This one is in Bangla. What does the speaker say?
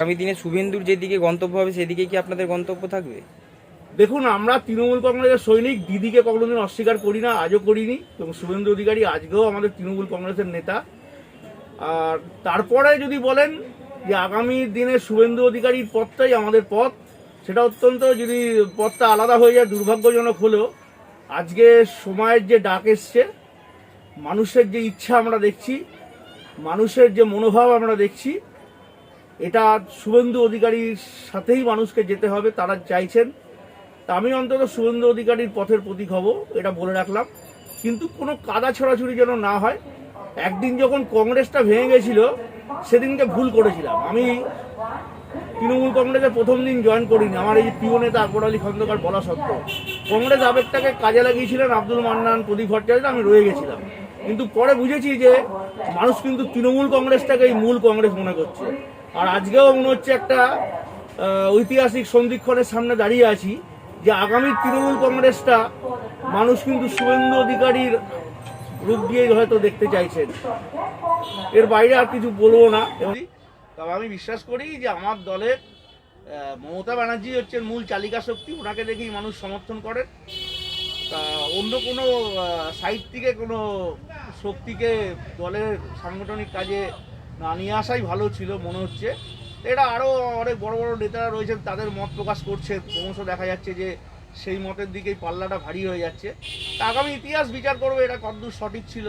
আগামী দিনে শুভেন্দুর যেদিকে গন্তব্য হবে, সেদিকে কি আপনাদের গন্তব্য থাকবে? দেখুন, আমরা তৃণমূল কংগ্রেসের সৈনিক, দিদিকে কোনোদিন অস্বীকার করি না, আজও করিনি, এবং শুভেন্দু অধিকারী আজকেও আমাদের তৃণমূল কংগ্রেসের নেতা। আর তারপরে যদি বলেন যে আগামী দিনে শুভেন্দু অধিকারীর পথটাই আমাদের পথ, সেটা অত্যন্ত যদি পথটা আলাদা হয়ে যায়, দুর্ভাগ্যজনক হলেও, আজকে সময়ের যে ডাক এসছে, মানুষের যে ইচ্ছা আমরা দেখছি, মানুষের যে মনোভাব আমরা দেখছি এটা শুভেন্দু অধিকারীর সাথেই মানুষকে যেতে হবে, তারা চাইছেন। তা আমি অন্তত শুভেন্দু অধিকারীর পথের প্রতীক হব, এটা বলে রাখলাম। কিন্তু কোনো কাদা ছড়াছড়ি যেন না হয়, একদিন যখন কংগ্রেসটা ভেঙে গেছিল, সেদিনকে ভুল করেছিলাম। আমি তৃণমূল কংগ্রেসের প্রথম দিন জয়েন করিনি, আমার এই প্রিয় নেতা আকবর আলী খন্দকার বলা সত্ত্বেও। কংগ্রেস আবেগটাকে কাজে লাগিয়েছিলেন আব্দুল মান্নান, প্রদীপ ভট্টাচার্য, আমি রয়ে গেছিলাম। কিন্তু পরে বুঝেছি যে মানুষ কিন্তু তৃণমূল কংগ্রেসটাকেই মূল কংগ্রেস মনে করছে। আর আজকেও মনে হচ্ছে একটা ঐতিহাসিক সন্ধিক্ষণের সামনে দাঁড়িয়ে আছি, যে আগামী তৃণমূল কংগ্রেসটা মানুষ কিন্তু শুভেন্দু অধিকারীর রূপ দিয়েই হয়তো দেখতে চাইছেন। এর বাইরে আর কিছু বলব না। তবে আমি বিশ্বাস করি যে আমার দলের মমতা ব্যানার্জি হচ্ছেন মূল চালিকা শক্তি, ওনাকে দেখেই মানুষ সমর্থন করেন। তা অন্য কোনো সাইড থেকে কোনো শক্তিকে দলের সাংগঠনিক কাজে না, নিয়ে আসাই ভালো ছিল, মনে হচ্ছে। এটা আরও অনেক বড় বড় নেতারা রয়েছেন, তাদের মত প্রকাশ করছে। ক্রমশ দেখা যাচ্ছে যে সেই মতের দিকেই পাল্লাটা ভারী হয়ে যাচ্ছে। তা আগামী ইতিহাস বিচার করবে, এটা কতদূর সঠিক ছিল।